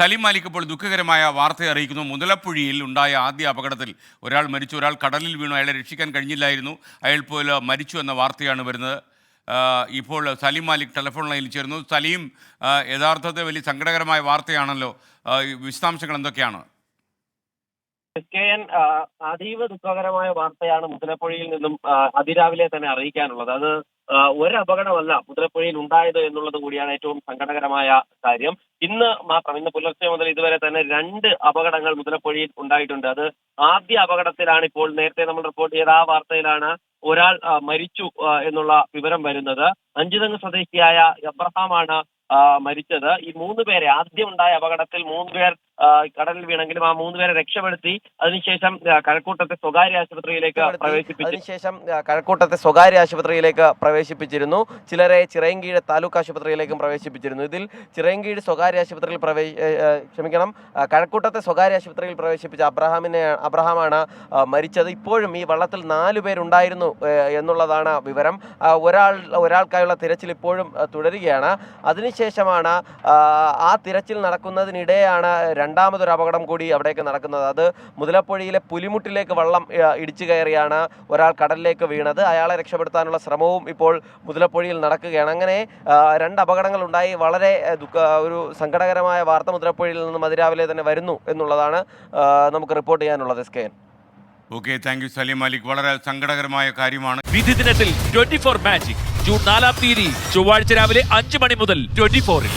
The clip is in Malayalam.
സലീം മാലിക് ഇപ്പോൾ ദുഃഖകരമായ വാർത്ത അറിയിക്കുന്നു. മുതലപ്പുഴിയിൽ ഉണ്ടായ ആദ്യ അപകടത്തിൽ ഒരാൾ മരിച്ചു. ഒരാൾ കടലിൽ വീണു. അയാളെ രക്ഷിക്കാൻ കഴിഞ്ഞില്ലായിരുന്നു. അയാൾ പോലെ മരിച്ചു എന്ന വാർത്തയാണ് വരുന്നത്. ഇപ്പോൾ സലീം മാലിക് ടെലിഫോൺ ലൈനിൽ ചേർന്നു സലീം യഥാർത്ഥത്തെ വലിയ സങ്കടകരമായ വാർത്തയാണല്ലോ. വിശദാംശങ്ങൾ എന്തൊക്കെയാണ്? കെ എൻ അതീവ ദുഃഖകരമായ വാർത്തയാണ് മുതലപ്പുഴയിൽ നിന്നും അതിരാവിലെ തന്നെ അറിയിക്കാനുള്ളത്. അത് ഒരു അപകടമല്ല മുതലപ്പുഴയിൽ ഉണ്ടായത് എന്നുള്ളത് കൂടിയാണ് ഏറ്റവും സങ്കടകരമായ കാര്യം. ഇന്ന് മാത്രം ഇന്ന് പുലർച്ചെ മുതൽ ഇതുവരെ തന്നെ രണ്ട് അപകടങ്ങൾ മുതലപ്പുഴയിൽ ഉണ്ടായിട്ടുണ്ട്. അത് ആദ്യ അപകടത്തിലാണ് ഇപ്പോൾ നേരത്തെ നമ്മൾ റിപ്പോർട്ട് ചെയ്ത ആ വാർത്തയിലാണ് ഒരാൾ മരിച്ചു എന്നുള്ള വിവരം വരുന്നത്. അഞ്ചുതെങ്ങ് സ്വദേശിയായ എബ്രഹാമാണ് മരിച്ചത്. ഈ മൂന്ന് പേരെ ആദ്യം ഉണ്ടായ അപകടത്തിൽ മൂന്ന് പേർ കടലിൽ വീണെങ്കിലും ആ മൂന്ന് പേരെ രക്ഷപ്പെടുത്തി അതിനുശേഷം കഴക്കൂട്ടത്തെ സ്വകാര്യ ആശുപത്രിയിലേക്ക് പ്രവേശിപ്പിച്ചു അതിനുശേഷം കഴക്കൂട്ടത്തെ സ്വകാര്യ ആശുപത്രിയിലേക്ക് പ്രവേശിപ്പിച്ചിരുന്നു. ചിലരെ ചിറയൻകീഴ് താലൂക്ക് ആശുപത്രിയിലേക്കും പ്രവേശിപ്പിച്ചിരുന്നു. ഇതിൽ ചിറയൻകീഴ് സ്വകാര്യ ആശുപത്രിയിൽ പ്രവേശ ക്ഷമിക്കണം കഴക്കൂട്ടത്തെ സ്വകാര്യ ആശുപത്രിയിൽ പ്രവേശിപ്പിച്ച അബ്രഹാമിനെ അബ്രഹാമാണ് മരിച്ചത്. ഇപ്പോഴും ഈ വള്ളത്തിൽ നാലു പേരുണ്ടായിരുന്നു എന്നുള്ളതാണ് വിവരം. ഒരാൾ ഒരാൾക്കായുള്ള തിരച്ചിൽ ഇപ്പോഴും തുടരുകയാണ്. അതിനുശേഷമാണ് ആ, തിരച്ചിൽ നടക്കുന്നതിനിടെയാണ് രണ്ടാമതൊരു അപകടം കൂടി അവിടേക്ക് നടക്കുന്നത്. അത് മുതലപ്പുഴയിലെ പുലിമുട്ടിലേക്ക് വള്ളം ഇടിച്ചു കയറിയാണ് ഒരാൾ കടലിലേക്ക് വീണത്. അയാളെ രക്ഷപ്പെടുത്താനുള്ള ശ്രമവും ഇപ്പോൾ മുതലപ്പുഴയിൽ നടക്കുകയാണ്. അങ്ങനെ രണ്ട് അപകടങ്ങൾ ഉണ്ടായി. വളരെ ദുഃഖ ഒരു സങ്കടകരമായ വാർത്ത മുതലപ്പുഴയിൽ നിന്നും അതിരാവിലെ തന്നെ വരുന്നു എന്നുള്ളതാണ് നമുക്ക് റിപ്പോർട്ട് ചെയ്യാനുള്ളത് S K N okay thank you Salim Malik. വളരെ സങ്കടകരമായ കാര്യമാണ്. വിധി ദിനത്തിൽ ട്വന്റി ഫോർ മാജിക് ജൂൺ നാലാം തീയതി ചൊവ്വാഴ്ച രാവിലെ അഞ്ച് മണി മുതൽ ട്വന്റി ഫോറിൽ